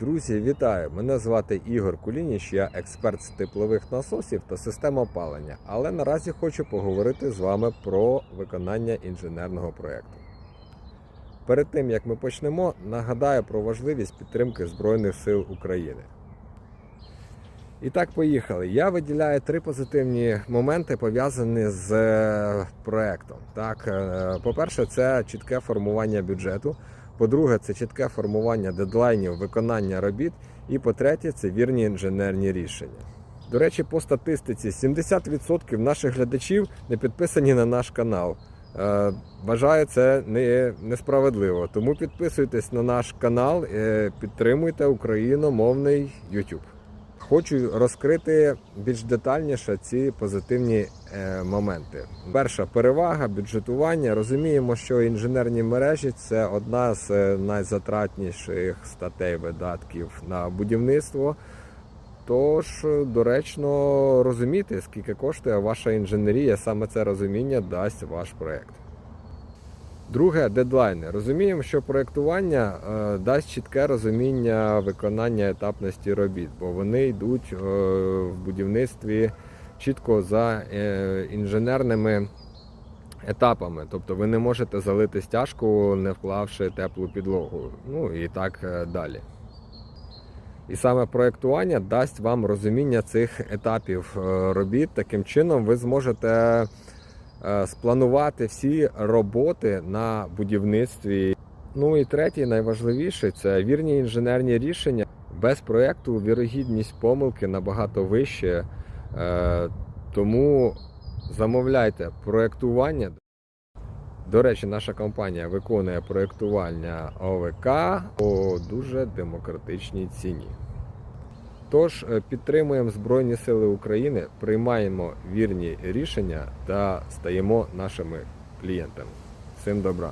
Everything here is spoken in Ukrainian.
Друзі, вітаю! Мене звати Ігор Кулініч, я експерт з теплових насосів та систем опалення. Але наразі хочу поговорити з вами про виконання інженерного проєкту. Перед тим як ми почнемо, нагадаю про важливість підтримки Збройних сил України. І так, поїхали. Я виділяю три позитивні моменти, пов'язані з е, проектом. Так, е, по-перше, це чітке формування бюджету. По-друге, це чітке формування дедлайнів виконання робіт. І по-третє, це вірні інженерні рішення. До речі, по статистиці 70% наших глядачів не підписані на наш канал. Е, Вважаю це не, несправедливо. Тому підписуйтесь на наш канал, е, підтримуйте україномовний YouTube. Хочу розкрити більш детальніше ці позитивні е, моменти. Перша перевага бюджетування. Розуміємо, що інженерні мережі це одна з е, найзатратніших статей видатків на будівництво. Тож доречно розуміти, скільки коштує ваша інженерія, саме це розуміння дасть ваш проект. Друге дедлайни. Розуміємо, що проєктування е, дасть чітке розуміння виконання етапності робіт, бо вони йдуть е, в будівництві чітко за е, інженерними етапами. Тобто ви не можете залити стяжку, не вклавши теплу підлогу. Ну і так далі. І саме проєктування дасть вам розуміння цих етапів робіт. Таким чином, ви зможете спланувати всі роботи на будівництві. Ну і третій, найважливіший це вірні інженерні рішення. Без проєкту вірогідність помилки набагато вище. Е, Тому замовляйте проєктування. До речі, наша компанія виконує проєктування ОВК по дуже демократичній ціні. Тож е, підтримуємо Збройні Сили України, приймаємо вірні рішення та стаємо нашими клієнтами. Всім добра!